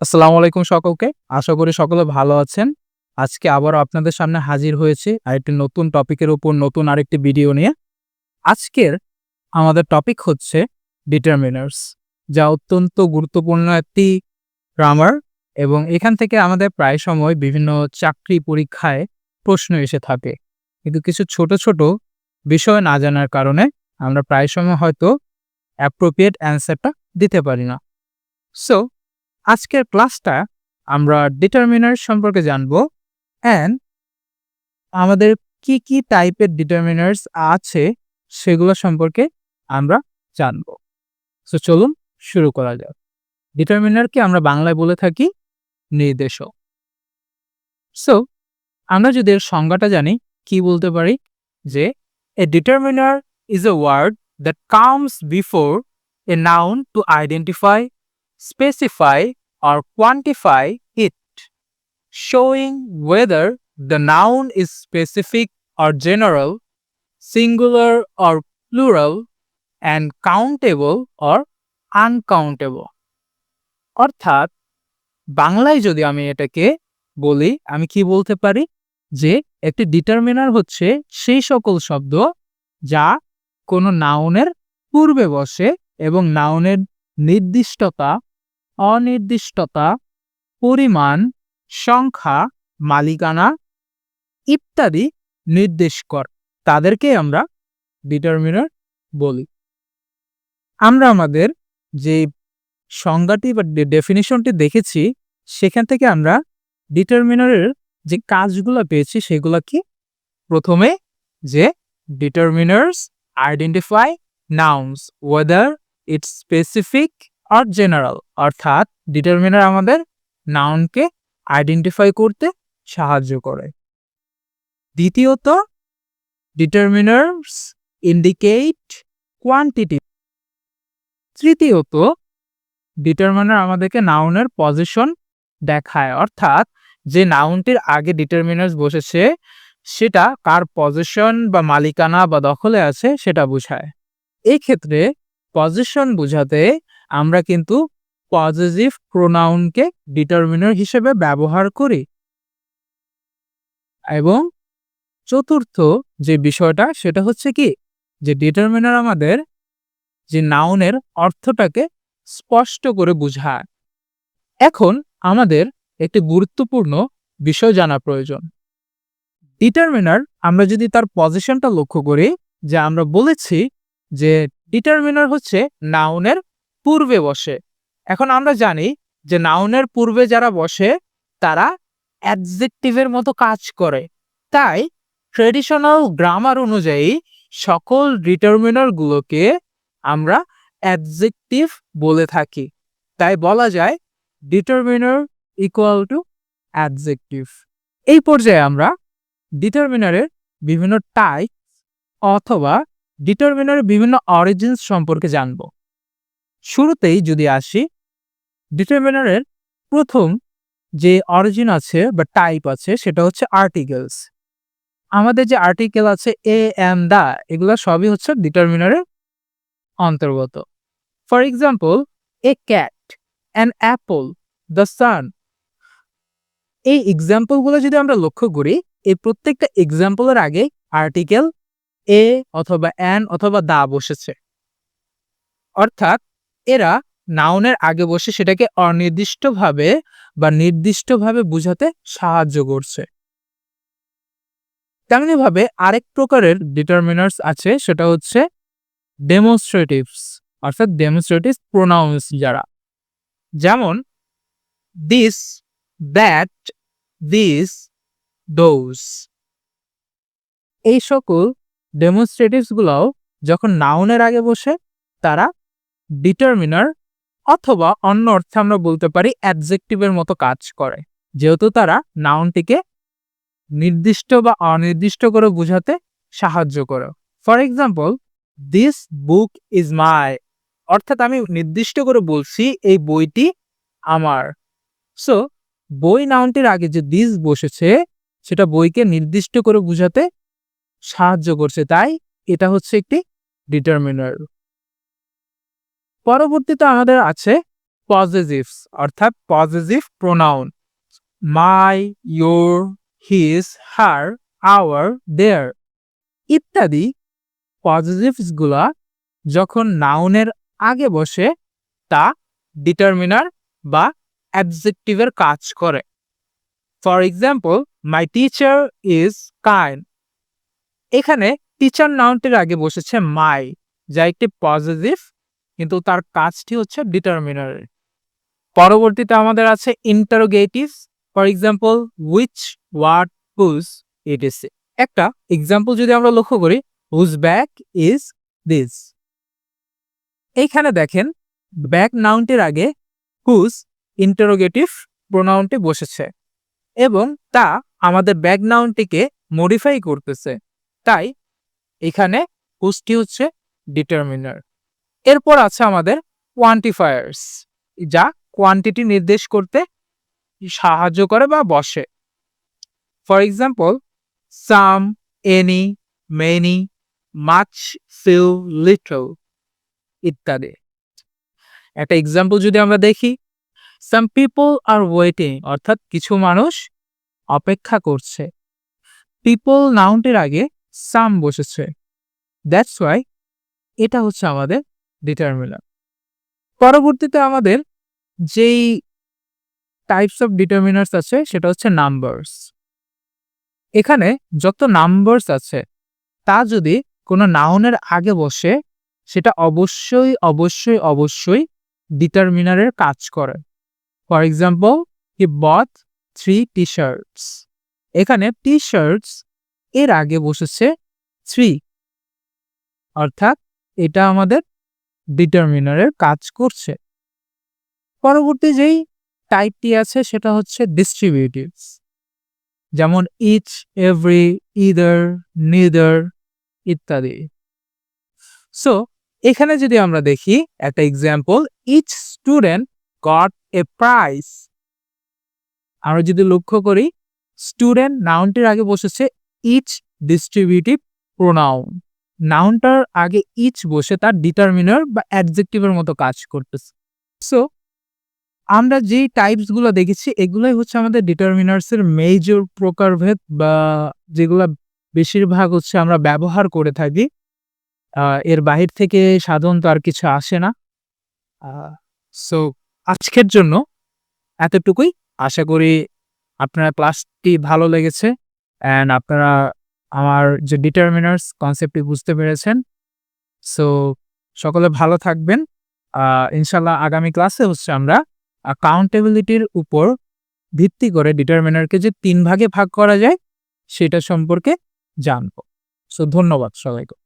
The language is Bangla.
আসসালামু আলাইকুম সকলকে। আশা করি সকলে ভালো আছেন। আজকে আবারও আপনাদের সামনে হাজির হয়েছি আরেকটি নতুন টপিকের উপর নতুন আরেকটি ভিডিও নিয়ে। আজকের আমাদের টপিক হচ্ছে ডিটারমিনার্স যা অত্যন্ত গুরুত্বপূর্ণ একটি গ্রামার এবং এখান থেকে আমাদের প্রায় সময় বিভিন্ন চাকরি পরীক্ষায় প্রশ্ন এসে থাকে। কিন্তু কিছু ছোট, ছোট বিষয় না জানার কারণে আমরা প্রায় সময় হয়তো অ্যাপ্রোপ্রিয়েট অ্যান্সারটা দিতে পারি না। সো আজকের ক্লাসটা আমরা ডিটারমিনার সম্পর্কে জানব অ্যান্ড আমাদের কি, কি টাইপের ডিটারমিনার্স আছে সেগুলো সম্পর্কে আমরা জানব। সো চলুন শুরু করা যাক। ডিটারমিনারকে আমরা বাংলায় বলে থাকি নির্দেশক। সো আমরা যদি এর সংজ্ঞাটা জানি কি বলতে পারি যে a determiner is a word that comes before a noun to identify specify or quantify it, showing whether the noun is specific or general, singular or plural, and countable or uncountable. অর্থাৎ বাংলায় যদি আমি এটাকে বলি আমি কি বলতে পারি যে একটি ডিটারমিনার হচ্ছে সেই সকল শব্দ যা কোনো নাউনের পূর্বে বসে এবং নাউনের নির্দিষ্টতা অনির্দিষ্টতা, পরিমাণ, সংখ্যা, মালিকানা ইত্যাদি নির্দেশ কর। তাদেরকে আমরা ডিটারমিনার বলি। আমরা আমাদের যে সংজ্ঞাটি বা ডেফিনিশনটি দেখেছি, সেখান থেকে আমরা ডিটারমিনারের যে কাজগুলো পেয়েছি, সেগুলো কি? প্রথমে যে determiners identify nouns whether it's specific R general অর্থাৎ ডিটারমিনার আমাদের নাউনকে আইডেন্টিফাই করতে সাহায্য করে। দ্বিতীয়ত ডিটারমিনার্স ইন্ডিকেট কোয়ান্টিটি তৃতীয়ত ডিটারমিনার আমাদেরকে নাউনের পজিশন দেখায়, অর্থাৎ যে নাউনটির আগে ডিটারমিনার্স বসেছে, সেটা কার পজিশন বা মালিকানা বা দখলে আছে সেটা বোঝায়। এই ক্ষেত্রে পজিশন বোঝাতে আমরা কিন্তু পজিটিভ প্রোনাউনকে ডিটারমিনার হিসেবে ব্যবহার করি। এবং চতুর্থ যে বিষয়টা, সেটা হচ্ছে কি? যে ডিটারমিনার আমাদের যে নাউনের অর্থটাকে স্পষ্ট করে বোঝায়। এখন আমাদের একটি গুরুত্বপূর্ণ বিষয় জানা প্রয়োজন। ডিটারমিনার আমরা যদি তার পজিশনটা লক্ষ্য করি, যে আমরা বলেছি যে ডিটারমিনার হচ্ছে নাউনের পূর্বে বসে। এখন আমরা জানি যে নাউনের পূর্বে যারা বসে, তারা অ্যাডজেক্টিভের মতো কাজ করে। তাই ট্রেডিশনাল গ্রামার অনুযায়ী সকল ডিটারমিনারগুলোকে আমরা অ্যাডজেক্টিভ বলে থাকি। তাই বলা যায় ডিটারমিনার ইকুয়াল টু অ্যাডজেক্টিভ এই পর্যায়ে আমরা ডিটারমিনারের বিভিন্ন টাইপ অথবা ডিটারমিনারের বিভিন্ন অরিজিনস সম্পর্কে জানব। শুরুতেই যদি আসি ডিটারমিনারের প্রথম যে অরিজিন আছে বা টাইপ আছে সেটা হচ্ছে আর্টিকেলস আমাদের যে আর্টিকেল আছে এ এম দা এগুলো সবই হচ্ছে ডিটারমিনারের অন্তর্গত। For example a cat an apple the sun এই এক্সাম্পলগুলো যদি আমরা লক্ষ্য করি, এই প্রত্যেকটা এক্সাম্পলের আগে আর্টিকেল এ অথবা অ্যান অথবা দা বসেছে। অর্থাৎ এরা নাউনের আগে বসে সেটাকে অনির্দিষ্টভাবে বা নির্দিষ্টভাবে বুঝাতে সাহায্য করছে। তেমনিভাবে আরেক প্রকারের ডিটারমিনার্স আছে, সেটা হচ্ছে ডেমনস্ট্রেটিভস অর্থাৎ ডেমনস্ট্রেটিভ প্রোনাউন্স যারা। যেমন দিস দ্যাট দিস দোজ এই সকল ডেমনস্ট্রেটিভসগুলোও যখন নাউনের আগে বসে, তারা ডিটারমিনার অথবা অন্য অর্থে আমরা বলতে পারি অ্যাডজেক্টিভের মতো কাজ করে। যেহেতু তারা নাউনটিকে নির্দিষ্ট বা অনির্দিষ্ট করে বোঝাতে সাহায্য করে। For example this book is my অর্থাৎ আমি নির্দিষ্ট করে বলছি এই বইটি আমার। সো বই নাউনটির আগে যে দিস বসেছে, সেটা বইকে নির্দিষ্ট করে বোঝাতে সাহায্য করছে। তাই এটা হচ্ছে একটি ডিটারমিনার পরবর্তীতে আমাদের আছে পজিটিভস অর্থাৎ possessive pronoun my your his her our their ইত্যাদি পজিটিভসগুলা যখন নাউনের আগে বসে, তা ডিটারমিনার বা অ্যাবজেক্টিভের কাজ করে। For example my teacher is kind এখানে টিচার নাউনটির আগে বসেছে মাই যা একটি পজিটিভ কিন্তু তার কাজটি হচ্ছে ডিটারমিনার পরবর্তীতে আমাদের আছে interrogative for example which what whose it is একটা এক্সাম্পল যদি আমরা লক্ষ্য করি হুজ ব্যাক ইজ দিস এইখানে দেখেন ব্যাক নাউনটির আগে হুজ ইন্টারোগেটিভ প্রোনাউনটি বসেছে এবং তা আমাদের ব্যাক নাউনটিকে মডিফাই করতেছে। তাই এখানে হুজটি হচ্ছে ডিটারমিনার এরপর আছে আমাদের কোয়ান্টিফায়ার্স যা কোয়ান্টিটি নির্দেশ করতে সাহায্য করে বা বসে। For example some any many much few little ইত্যাদি। একটা এক্সাম্পল যদি আমরা দেখি সাম পিপল আর ওয়েটিং অর্থাৎ কিছু মানুষ অপেক্ষা করছে। পিপল নাউনটির আগে সাম বসেছে। দ্যাটস ওয়াই এটা হচ্ছে আমাদের ডিটারমিনার পরবর্তীতে আমাদের যেই টাইপস অফ ডিটারমিনার্স আছে, সেটা হচ্ছে নাম্বারস এখানে যত নাম্বারস আছে, তা যদি কোনো নাউনের আগে বসে, সেটা অবশ্যই অবশ্যই অবশ্যই ডিটারমিনারের কাজ করে। For example he both three T shirts এখানে টি শার্টস এর আগে বসেছে থ্রি অর্থাৎ এটা আমাদের ডিটারমিনারের কাজ করছে। পরবর্তী যেই টাইপটি আছে সেটা হচ্ছে ডিস্ট্রিবিউটিভস যেমন ইচ এভরি ইদার নিদার ইত্যাদি। সো এখানে যদি আমরা দেখি একটা example each student got a prize আমরা যদি লক্ষ্য করি স্টুডেন্ট নাউনটির আগে বসেছে ইচ ডিস্ট্রিবিউটিভ প্রোনাউন নাউনটার আগে ইচ বসে তার ডিটারমিনার বা অ্যাডজেক্টিভের মতো কাজ করতেছে। সো আমরা যেই টাইপসগুলো দেখেছি, এগুলোই হচ্ছে আমাদের ডিটারমিনার্সের মেজর প্রকারভেদ বা যেগুলো বেশিরভাগ হচ্ছে আমরা ব্যবহার করে থাকি। এর বাহির থেকে সাধারণত আর কিছু আসে না। সো আজকের জন্য এতটুকুই। আশা করি আপনার ক্লাসটি ভালো লেগেছে অ্যান্ড আপনারা আমার যে ডিটারমিনার্স কনসেপ্টটি বুঝতে পেরেছেন। সো সকলে ভালো থাকবেন। ইনশাল্লাহ আগামী ক্লাসে হচ্ছে আমরা অ্যাকাউন্টেবিলিটির উপর ভিত্তি করে ডিটারমিনারকে যে তিন ভাগে ভাগ করা যায়, সেটা সম্পর্কে জানব। সো ধন্যবাদ সবাইকে।